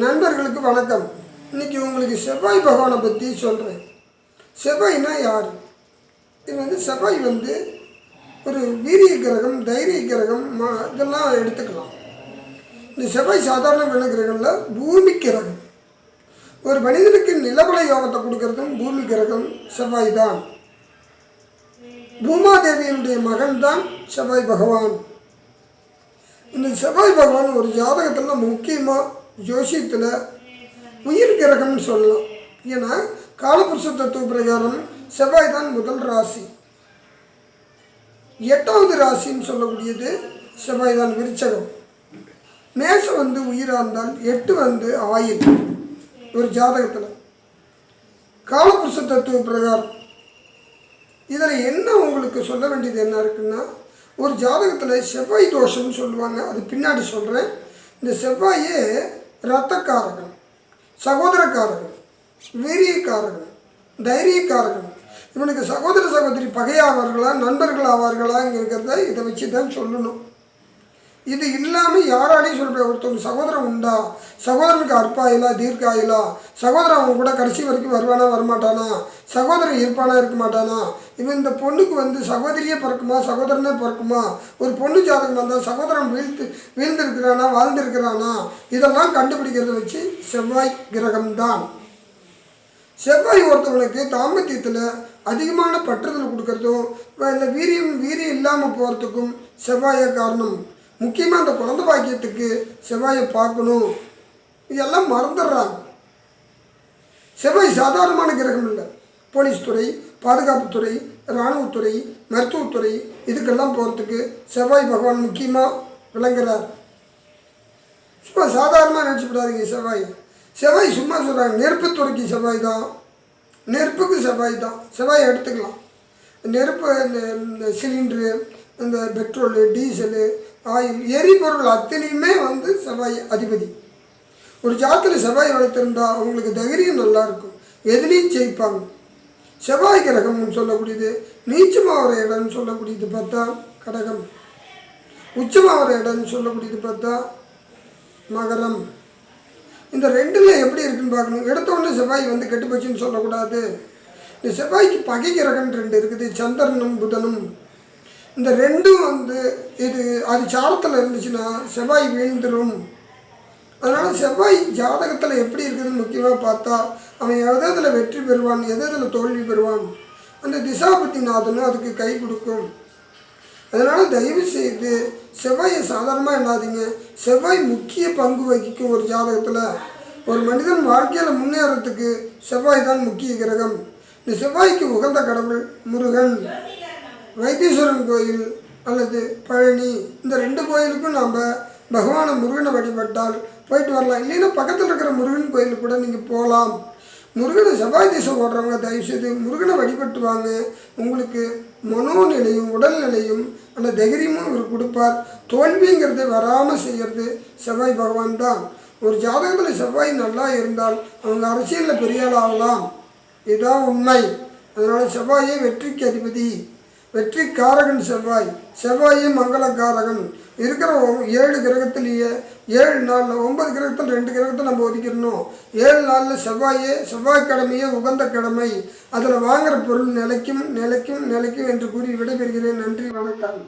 நண்பர்களுக்கு வணக்கம். இன்னைக்கு உங்களுக்கு செவ்வாய் பகவானை பற்றி சொல்கிறேன் செவ்வாய்னா யார்? இது வந்து செவ்வாய் வந்து ஒரு வீரிய கிரகம் தைரிய கிரகம் மா இதெல்லாம் எடுத்துக்கலாம். இந்த செவ்வாய் சாதாரண வின கிரகங்களில் பூமி கிரகம். ஒரு மனிதனுக்கு நிலபல யோகத்தை கொடுக்கறதும் பூமி கிரகம் செவ்வாய் தான் பூமாதேவியினுடைய மகன் தான் செவ்வாய் பகவான். இந்த செவ்வாய் பகவான் ஒரு ஜாதகத்தில் முக்கியமாக ஜோசியத்தில் உயிர் கிரகம்னு சொல்லலாம். ஏன்னா காலபுருஷ தத்துவ பிரகாரம் செவ்வாய் தான் முதல் ராசி. எட்டாவது ராசின்னு சொல்லக்கூடியது செவ்வாய் தான் விருச்சகம். மேசம் வந்து உயிராக இருந்தால் எட்டு வந்து ஆயில் ஒரு ஜாதகத்தில். காலபுருஷ தத்துவ பிரகாரம் இதில் என்ன உங்களுக்கு சொல்ல வேண்டியது என்ன இருக்குன்னா ஒரு ஜாதகத்தில் செவ்வாய் தோஷம்னு சொல்லுவாங்க. அது பின்னாடி சொல்கிறேன் இந்த செவ்வாயே ரத்தக்காரர்கள் சகோதரக்காரர்கள் வீரியக்காரர்கள் தைரியக்காரர்கள். இவனுக்கு சகோதர சகோதரி பகையாவார்களா நண்பர்கள் ஆவார்களாங்கிறத இதை வச்சு தான் சொல்லணும். இது இல்லாமல் யாராலையும் சொல்ல ஒருத்தவங்க சகோதரன் உண்டா? சகோதரனுக்கு அற்பாயிலா தீர்க்காயிலா சகோதரன் அவங்க கூட கடைசி வரைக்கும் வருவானா வரமாட்டானா? சகோதரன் இருப்பானா இருக்க மாட்டானா? இவன் இந்த பொண்ணுக்கு வந்து சகோதரியே பிறக்குமா சகோதரனே பிறக்குமா? ஒரு பொண்ணு ஜாதகம் வந்தால் சகோதரன் வீழ்த்து வீழ்ந்திருக்கிறானா வாழ்ந்திருக்கிறானா? இதெல்லாம் கண்டுபிடிக்கிறத வச்சு செவ்வாய் கிரகம்தான். செவ்வாய் ஒருத்தவனுக்கு தாம்பத்தியத்தில் அதிகமான பற்றுதல் கொடுக்கறதும் இல்லை வீரியம் வீரியம் இல்லாமல் போகிறதுக்கும் செவ்வாயை காரணம். முக்கியமாக அந்த குழந்தை பாக்கியத்துக்கு செவ்வாயை பார்க்கணும். இதெல்லாம் மறந்துடுறாங்க. செவ்வாய் சாதாரணமான கிரகம் இல்லை. போலீஸ் துறை பாதுகாப்புத்துறை இராணுவத்துறை மருத்துவத்துறை இதுக்கெல்லாம் போகிறதுக்கு செவ்வாய் பகவான் முக்கியமாக விளங்குறார். சும்மா சாதாரணமாக நினச்சிவிடாதீங்க செவ்வாய். செவ்வாய் சும்மா சொல்கிறாங்க நெருப்புத்துறைக்கு செவ்வாய் தான். நெருப்புக்கு செவ்வாய் தான். செவ்வாய் எடுத்துக்கலாம். நெருப்பு இந்த இந்த சிலிண்ட்ரு இந்த பெட்ரோலு டீசலு எரிபொருள் அத்தனையுமே வந்து செவ்வாய் அதிபதி. ஒரு ஜாத்தில் செவ்வாய் வளர்த்துருந்தா அவங்களுக்கு தைரியம் நல்லாயிருக்கும். எதிலையும் எதுலேயும் ஜெயிப்பாங்க. செவ்வாய் கிரகம்னு சொல்லக்கூடியது நீச்சமாகிற இடம்னு சொல்லக்கூடியது பார்த்தா கடகம். உச்சமாகிற இடம்னு சொல்லக்கூடியது பார்த்தா மகரம். இந்த ரெண்டில் எப்படி இருக்குன்னு பார்க்கணும். எடுத்தோடனே செவ்வாய் வந்து கெட்டு போச்சுன்னு சொல்லக்கூடாது. இந்த செவ்வாய்க்கு பகை கிரகம் ரெண்டு இருக்குது சந்திரனும் புதனும். இந்த ரெண்டும் வந்து இது அது சாரத்தில் இருந்துச்சுன்னா செவ்வாய் வீழ்ந்துடும் அதனால் செவ்வாய் ஜாதகத்தில் எப்படி இருக்குதுன்னு முக்கியமாக பார்த்தா அவன் எது எதில் வெற்றி பெறுவான் எது எதில் தோல்வி பெறுவான் அந்த திசாபத்திநாதனும் அதுக்கு கை கொடுக்கும். அதனால் தயவு செய்து செவ்வாயை சாதாரணமாக எண்ணாதீங்க. செவ்வாய் முக்கிய பங்கு வகிக்கும் ஒரு ஜாதகத்தில். ஒரு மனிதன் வாழ்க்கையில் முன்னேறத்துக்கு செவ்வாய் தான் முக்கிய கிரகம். இந்த செவ்வாய்க்கு உகந்த கடவுள் முருகன். வைத்தீஸ்வரன் கோயில் அல்லது பழனி இந்த ரெண்டு கோயிலுக்கும் நாம் பகவானை முருகனை வழிபட்டால் போயிட்டு வரலாம். இல்லைன்னா பக்கத்தில் இருக்கிற முருகன் கோயிலுக்கு கூட நீங்கள் போகலாம் முருகனை செவ்வாய் தீசம் ஓடுறவங்க தயவுசெய்து முருகனை வழிபட்டு வாங்க. உங்களுக்கு மனோநிலையும் உடல்நிலையும் அந்த தைரியமும் இவர் கொடுப்பார். தோல்விங்கிறது வராமல் செய்கிறது செவ்வாய் பகவான் தான். ஒரு ஜாதகத்தில் செவ்வாய் நல்லா இருந்தால் அவங்க அரசியலில் பெரிய ஆகலாம். இதுதான் உண்மை. அதனால் செவ்வாயே வெற்றிக்கு அதிபதி. வெற்றி காரகன் செவ்வாய் செவ்வாயே மங்களக்காரகன். இருக்கிற ஏழு கிரகத்திலேயே ஏழு நாளில் ஒன்பது கிரகத்தில் ரெண்டு கிரகத்தை நம்ம ஒதுக்கிடணும். ஏழு நாளில் செவ்வாயே செவ்வாய்க்கிழமையே உகந்த கிழமை அதில் வாங்குகிற பொருள் நிலைக்கும் நிலைக்கும் நிலைக்கும் என்று கூறி விடைபெறுகிறேன். நன்றி வணக்கம்.